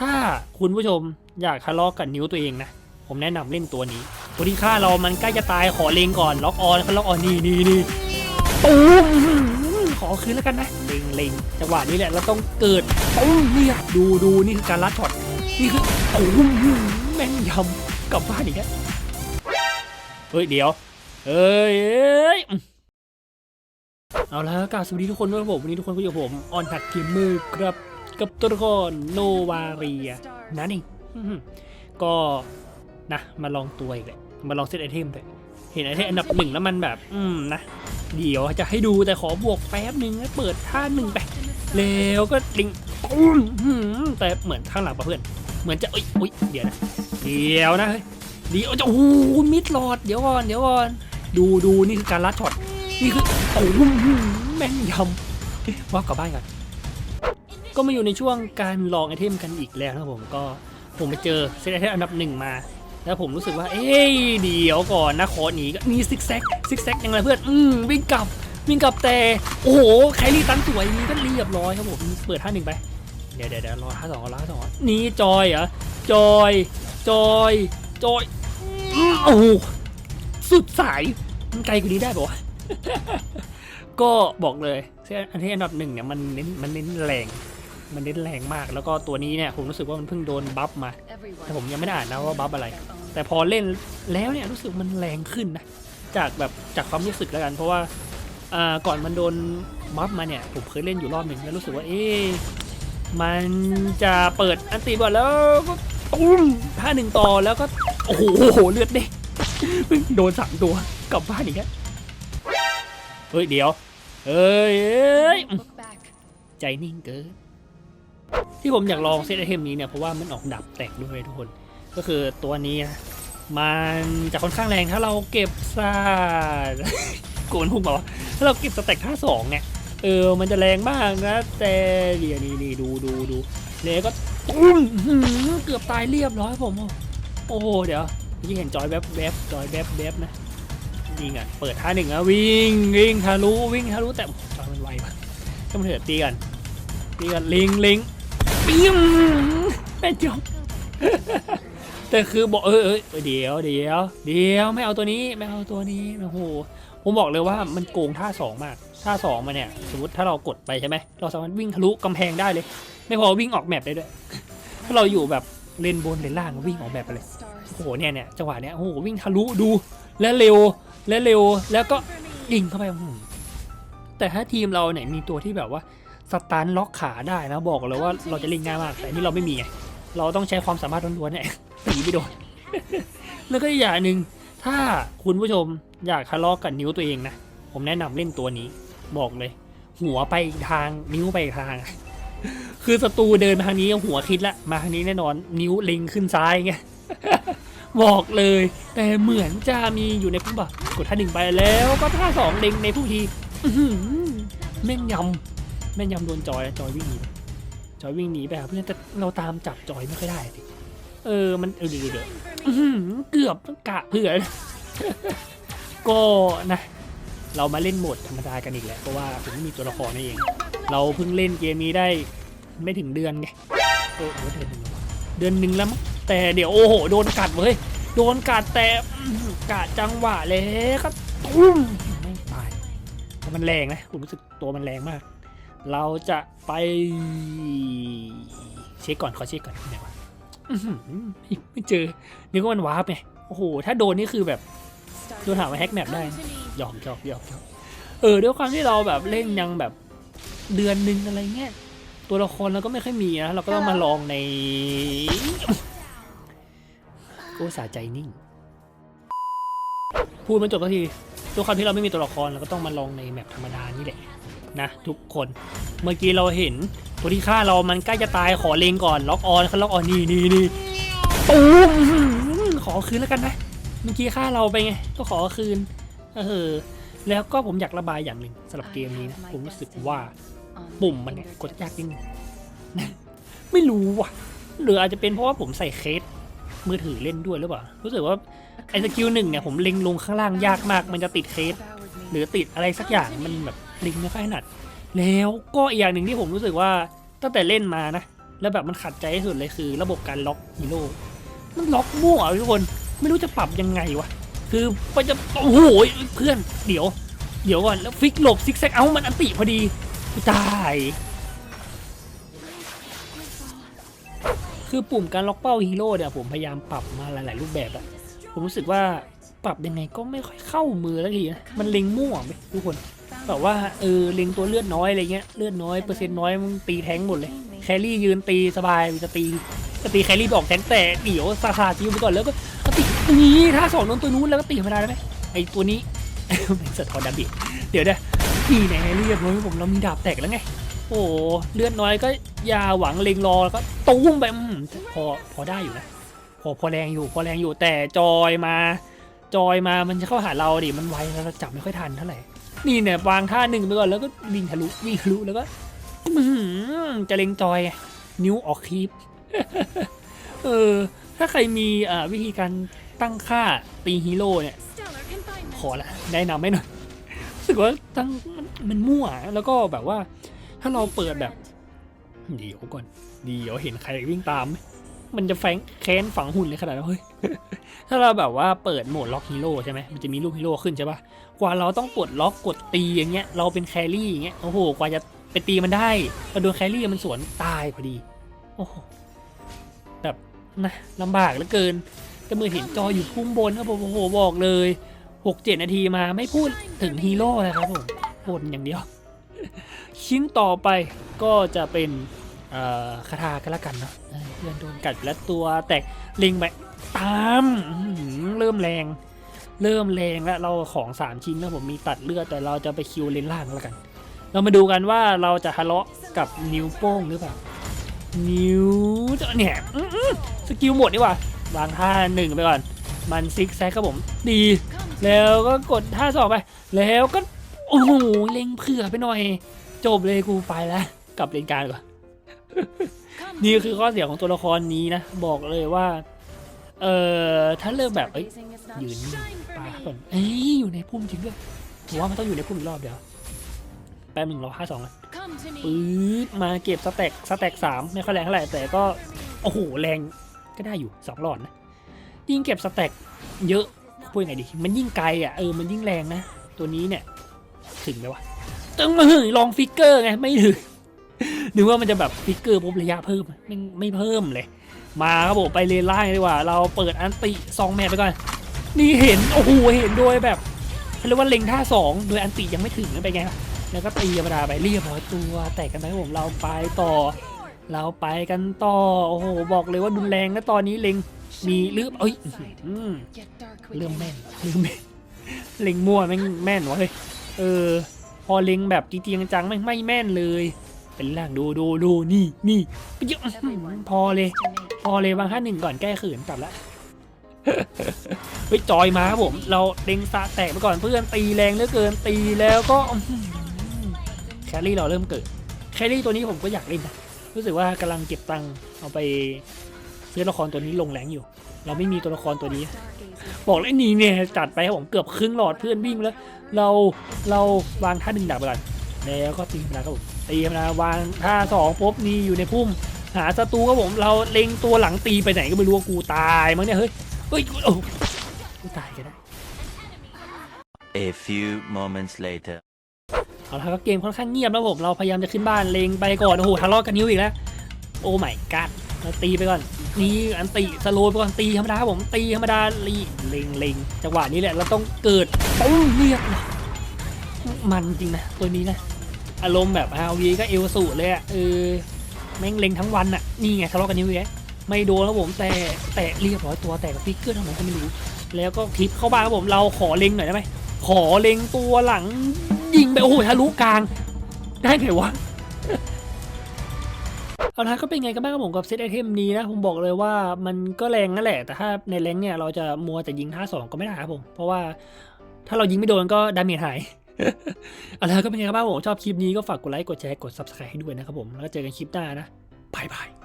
ถ้าคุณผู้ชมอยากทะเลาะกับนิ้วตัวเองนะ ผมแนะนำเล่นตัวนี้ ตัวที่ฆ่าเรามันใกล้จะตายขอเลงก่อนล็อกออนเขาล็อกออนนี่นี่นี่ตูมขอคืนแล้วกันนะเลงเลงจังหวะนี้แหละเราต้องเกิดตูมเนี่ยดูดูนี่คือการลัดช็อตนี่คือตูมแม่งยำกลับบ้านอีกแล้วเฮ้ยเดี๋ยวเอ้ยเอาละกาสวัสดีทุกคนด้วยผมวันนี้ทุกคนก็อยู่ผมออนทัดเกมเมอร์ครับ กับตัวละครโนวาเรียนั่นเองก็นะมาลองตัวอีกแหละมาลองเซตไอเทมเลยเห็นไอเทมอันดับหนึ่งแล้วมันแบบ อืมนะ เดี๋ยวจะให้ดูแต่ขอบวกแป๊บหนึ่งนะเปิดท่าหนึ่งไปแล้วก็ลิงปุ้มแต่เหมือนข้างหลังปะเพื่อน เหมือนจะเอ้ยอุ๊ยเดี๋ยวนะเดี๋ยวนะเฮ้ยเดี๋ยวจะโอ้โหมิดหลอดเดี๋ยวก่อนเดี๋ยวก่อนดูดูนี่คือการลัดช็อตนี่คือโอ้โหแม่งยำว่ากลับบ้านกัน ก็มาอยู่ในช่วงการลองไอเทมกันอีกแล้วนะครับผมก็ผมไปเจอเซตไอเทมอันดับหนึ่งมา แล้วผมรู้สึกว่า เอ้ยเดี๋ยวก่อนนะขอหนีก็นี่ซิกแซกซิกแซกยังไงเพื่อนอืมวิ่งกลับวิ่งกลับแต่ โอ้โหใครรีตันสวยนี่ก็เรียบร้อยครับผมเปิดท่าหนึ่งไปเดี๋ยวเดี๋ยวรอท่าสองรอท่าสองนี่จอยเหรอจอยจอยจอยโอ้โหสุดสายมันไกลกว่านี้ได้ปะวะก็บอกเลยเซตอันที่อันดับหนึ่งเนี่ยมันเน้นมันเน้นแรง มันเน้นแรงมาก แล้วก็ตัวนี้เนี่ยผมรู้สึกว่ามันเพิ่งโดนบัฟมา แต่ผมยังไม่ได้อ่านนะว่าบัฟอะไร แต่พอเล่นแล้วเนี่ยรู้สึกมันแรงขึ้นนะ จากแบบจากความรู้สึกแล้วกัน เพราะว่าอ่าก่อนมันโดนบัฟมาเนี่ยผมเคยเล่นอยู่รอบหนึ่งแล้วรู้สึกว่าเอ๊ะมันจะเปิดอันตีบอลแล้วก็ตุ้มท่าหนึ่งต่อแล้วก็โอ้โหเลือดเด้โดนสามตัวกลับบ้านอีกแล้วเฮ้ยเดี๋ยวเอ้ยเอ้ยใจนิ่งเกิน ที่ผมอยากลองเซตไอเทมนี้เนี่ยเพราะว่ามันออกดับแตกด้วยทุกคน ก็คือตัวนี้นะมันจะค่อนข้างแรงถ้าเราเก็บซาดโกนพุ่งบอกว่าถ้าเราเก็บสแต็กท่าสองเนี่ยเออมันจะแรงมากนะแต่เดี๋ยวนี่นี่ดูดูดูเลก็ตุ้มเกือบตายเรียบร้อยผมโอ้โหเดี๋ยวเมื่อกี้เห็นจอยแวบแวบจอยแวบแวบนะยิงอะเปิดท่าหนึ่งอะวิ่งวิ่งทะลุวิ่งทะลุแต่จอยมันไวมากก็มันเถอะตีกันตีกันลิงลิง ปิ้มแม่จบแต่คือบอกเออเออเออเดี๋ยวเดี๋ยวเดี๋ยวไม่เอาตัวนี้ไม่เอาตัวนี้โอ้โหผมบอกเลยว่ามันโกงท่าสองมากท่าสองมาเนี่ยสมมติถ้าเรากดไปใช่ไหมเราสามารถวิ่งทะลุกำแพงได้เลย ไม่พอวิ่งออกแมปได้ด้วย ถ้าเราอยู่แบบเลนบนเลนล่างวิ่งออกแบบไปเลยโอ้โหเนี่ยเนี่ยจังหวะเนี้ยโอ้โหวิ่งทะลุดูและเร็วและเร็วแล้วก็ยิงเข้าไปแต่ถ้าทีมเราเนี่ยมีตัวที่แบบว่า สตันล็อกขาได้นะบอกเลยว่าเราจะเล่นง่ายมาก แต่อันนี่เราไม่มีไงเราต้องใช้ความสามารถล้วนๆเนี่ยตีไม่โดนแล้วก็อีกอย่างหนึ่งถ้าคุณผู้ชมอยากทะเลาะกับนิ้วตัวเองนะผมแนะนำเล่นตัวนี้ บอกเลย หัวไปอีกทางนิ้วไปอีกทาง คือศัตรูเดินมาทางนี้หัวคิดละมาทางนี้แน่นอน นิ้วเล็งขึ้นซ้ายไงบอกเลย แต่เหมือนจะมีอยู่ในพุ่มบ่กดท่าหนึ่งไปแล้ว ก็ท่าสองเล็งในผู้ทีอื้อหือแม่งยำแม่งยำโดนจอยจอยวิ่งหนีจอยวิ่งหนีไปหาเพื่อนแต่เราตามจับจอยไม่ค่อยได้สิเออมันเออเดือหือเกือบต้องกะเผื่อก็นะ เรามาเล่นโหมดธรรมดากันอีกแล้วเพราะว่าผมไม่มีตัวละครนั่นเอง เราเพิ่งเล่นเกมนี้ได้ไม่ถึงเดือนไงโอ้เดือนหนึ่งแล้ววะเดือนหนึ่งแล้วมั้งแต่เดี๋ยวโอ้โหโดนกัดเว้ยโดนกัดแต่อื้อหือกะจังหวะแล้วก็ตุ้มไม่ตายแต่มันแรงนะผมรู้สึกตัวมันแรงมาก เราจะไปเช็คก่อนขอเช็คก่อนไหนวะอื้อหือไม่เจอ นึกว่ามันวาร์ปไงโอ้โห ถ้าโดนนี่คือแบบโดนหาว่าแฮกแมปได้นะหยอกหยอกหยอกหยอกเออด้วยความที่เราแบบเล่นยังแบบเดือนหนึ่งอะไรเงี้ยตัวละครเราก็ไม่ค่อยมีนะเราก็ต้องมาลองในโอ้สาใจนิ่ง พูดมันจบสักทีตัวความที่เราไม่มีตัวละครเราก็ต้องมาลองในแมปธรรมดานี่แหละ นะทุกคน เมื่อกี้เราเห็นตัวที่ฆ่าเรามันใกล้จะตายขอเลงก่อนล็อกออนเขาล็อกออนนี่นี่นี่ตูมอื้อหือขอคืนแล้วกันนะเมื่อกี้ฆ่าเราไปไงก็ขอคืนเออแล้วก็ผมอยากระบายอย่างหนึ่งสำหรับเกมนี้นะผมรู้สึกว่าปุ่มมันเนี่ยกดยากนิดนึงไม่รู้ว่ะหรืออาจจะเป็นเพราะว่าผมใส่เคสมือถือเล่นด้วยหรือเปล่ารู้สึกว่าไอ้สกิลหนึ่งเนี่ยผมเล็งลงข้างล่างยากมาก มันจะติดเคสหรือติดอะไรสักอย่างมันแบบเล็งไม่ค่อยถนัด แล้วก็อีกอย่างหนึ่งที่ผมรู้สึกว่าตั้งแต่เล่นมานะ แล้วแบบมันขัดใจที่สุดเลยคือ ระบบการล็อกฮีโร่มันล็อกมั่วทุกคนไม่รู้จะปรับยังไงวะคือมันจะโอ้โหเพื่อนเดี๋ยว เดี๋ยวก่อนแล้วฟิกหลบซิกแซกเอ้ามันอันติพอดีตายคือปุ่มการล็อกเป้าฮีโร่เนี่ยผมพยายามปรับมาหลาย ๆ รูปแบบอะผมรู้สึกว่าปรับยังไงก็ไม่ค่อยเข้ามือแล้วทีนะมันเล็งมั่วไปทุกคน แบบว่าเออเล็งตัวเลือดน้อยอะไรเงี้ยเลือดน้อยเปอร์เซ็นต์น้อยมึงตีแทงหมดเลยแครี่ยืนตีสบายจะตีจะตีแครี่ไปออกแทงแต่เดี๋ยวซาซาจิวไปก่อนแล้วก็ก็ตีนี้ถ้าสองโดนตัวนู้นแล้วก็ตีธรรมดาได้ไหมไอตัวนี้เป็นสะท้อนดาบิเดี๋ยวเดี๋ยวพี่ไหนเรียบร้อยผมเรามีดาบแตกแล้วไง โอ้เลือดน้อยก็อย่าหวังเล็งรอแล้วก็ตุ้มไปพอพอได้อยู่นะพอพอแรงอยู่พอแรงอยู่แต่จอยมา จอยมามันจะเข้าหาเราดิมันไวแล้วเราจับไม่ค่อยทันเท่าไหร่ นี่เนี่ยวางท่าหนึ่งไปก่อนแล้วก็วิ่งทะลุวิ่งทะลุแล้วก็จะเล็งจอย นิ้วออกคลิปเออถ้าใครมีวิธีการตั้งค่าตีฮีโร่เนี่ย ขอละแนะนำให้หน่อยรู้สึกว่าตั้งมันมันมั่วแล้วก็แบบว่า ถ้าเราเปิดแบบ เดี๋ยวก่อนเดี๋ยวเห็นใครวิ่งตามไหม มันจะแฝงแค้นฝังหุ่นเลยขนาดนั้นเฮ้ยถ้าเราแบบว่าเปิดโหมดล็อกฮีโร่ใช่ไหมมันจะมีรูปฮีโร่ขึ้นใช่ปะกว่าเราต้องกดล็อกกดตีอย่างเงี้ยเราเป็นแครี่อย่างเงี้ยโอ้โหกว่าจะไปตีมันได้พอโดนแครี่มันสวนตายพอดีโอ้โหแบบนะลำบากเหลือเกินแต่เมื่อเห็นจออยู่พุ่มบนครับผมโอ้โหบอกเลยหกเจ็ดนาทีมาไม่พูดถึงฮีโร่เลยครับผมบนอย่างเดียว ชิ้นต่อไปก็จะเป็นคาถากันละกันเนาะ พื่อนโดนกัดแล้วตัว แตกลิงไปตามเริ่มแรง เริ่มแรงแล้วเราของสามชิ้นนะผมมีตัดเลือดแต่เราจะไปคิวเลนล่างแล้วกัน เรามาดูกันว่าเราจะทะเลาะกับนิ้วโป้งหรือเปล่านิ้วเนี่ยสกิลหมดดีกว่าวางท่าหนึ่งไปก่อน มันซิกแซกครับผมดี แล้วก็กดท่าสองไป แล้วก็โอ้โหเล็งเผื่อไปหน่อย จบเลยกูไปแล้วกลับเลนกลารก่อน นี่คือข้อเสียของตัวละครนี้นะ บอกเลยว่า เอ่อถ้าเริ่มแบบเอ้ยยืนนิ่งปาก่อนเอ้ยอยู่ในพุ่มจริงด้วยผมว่ามันต้องอยู่ในพุ่มอีกรอบเดียวแป๊บหนึ่งรอห้าสองอะปื๊ดมาเก็บสแต็กสแต็กสามไม่ค่อยแรงเท่าไหร่แต่ก็โอ้โหแรงก็ได้อยู่สองหลอดนะยิ่งเก็บสแต็กเยอะพูดยังไงดี มันยิ่งไกลอะเออมันยิ่งแรงนะ ตัวนี้เนี่ย ถึงไหมวะต้องมาหึงลองฟิกเกอร์ไงไม่ถึง นึกว่ามันจะแบบฟิกเกอร์ปุ๊บระยะเพิ่มไม่ไม่เพิ่มเลย มาครับผมไปเลนล่างดีกว่า เราเปิดอันติซองแมทไปก่อนนี่เห็นโอ้โหเห็นโดยแบบเขาเรียกว่าเล็งท่าสองโดยอันติยังไม่ถึงนั่นเป็นไงแล้วก็ตีธรรมดาไปเรียบร้อยตัวแตกกันไปครับผมเราไปต่อ เราไปกันต่อโอ้โหบอกเลยว่าดุนแรงนะตอนนี้เล็งมีหรือเอ้ยเลือเริ่มแม่นเริ่มแม่นเล็งมั่วแม่งแม่นวะเฮ้ยเออพอเล็งแบบจริงจังๆแม่งไม่แม่นเลย เป็นล่างดูดูดูนี่นี่เยอะอื้อหือพอเลย พอเลยวางค่าหนึ่งก่อนแก้ขืนกลับละเฮ้ยจอยมาครับผม เราเล็งตาแตกไปก่อนเพื่อนตีแรงเหลือเกินตีแล้วก็อื้อหือแครี่เราเริ่มเกิดแครี่ตัวนี้ผมก็อยากเล่นนะรู้สึกว่ากำลังเก็บตังค์เอาไปซื้อละครตัวนี้ลงแรงอยู่ เราไม่มีตัวละครตัวนี้ บอกเลยนี่เนี่ยจัดไปครับผมเกือบครึ่งหลอดเพื่อนวิ่งแล้ว เราเราวางท่าดึงดาบไปก่อน แล้วก็ตีธรรมดาครับผมตีธรรมดาวางท่าสองปุ๊บนี่อยู่ในพุ่ม หาศัตรูครับผมเราเล็งตัวหลังตีไปไหนก็ไม่รู้ว่ากูตายมั้งเนี่ยเฮ้ยเฮ้ยโอ้กูตายกันได้ A few moments later. เอาละครับเกมค่อนข้างเงียบแล้วผมเราพยายามจะขึ้นบ้านเล็งไปก่อนโอ้โหทะเลาะกันนิ้วอีกแล้วโอ้ไม่กัดเราตีไปก่อนนี่อันตีสโลว์ไปก่อนตีธรรมดาครับผมตีธรรมดาลีเล็งเล็งจังหวะนี้แหละเราต้องเกิดปุ้งเรียบเลยมันจริงนะตัวนี้นะ อารมณ์แบบอาวีก็เอลสูเลยอะเออแม่งเล็งทั้งวันอะนี่ไงทะเลาะกันนิ้วอีกแล้วไม่โดนแล้วผมแต่แต่เรียบร้อยตัวแต่กับฟิกเกอร์ทำไมก็ไม่รู้แล้วก็คลิปเข้าบ้านครับผมเราขอเล็งหน่อยได้ไหมขอเล็งตัวหลังยิงไปโอ้โหทะลุกลาง ได้ไงวะเอาละก็เป็นไงกันบ้างครับผมกับเซตไอเทมนี้นะ ผมบอกเลยว่ามันก็แรงนั่นแหละ แต่ถ้าในแรงเนี่ยเราจะมัวแต่ยิงท่าสองก็ไม่ได้ครับผม เพราะว่าถ้าเรายิงไม่โดนก็ดาเมจหาย เอาละก็เป็นไงครับ้าผมชอบคลิปนี้ก็ฝากกดไลค์กดแชร์กด subscribe ให้ด้วยนะครับผมแล้วก็เจอกันคลิปหน้านะบายบาย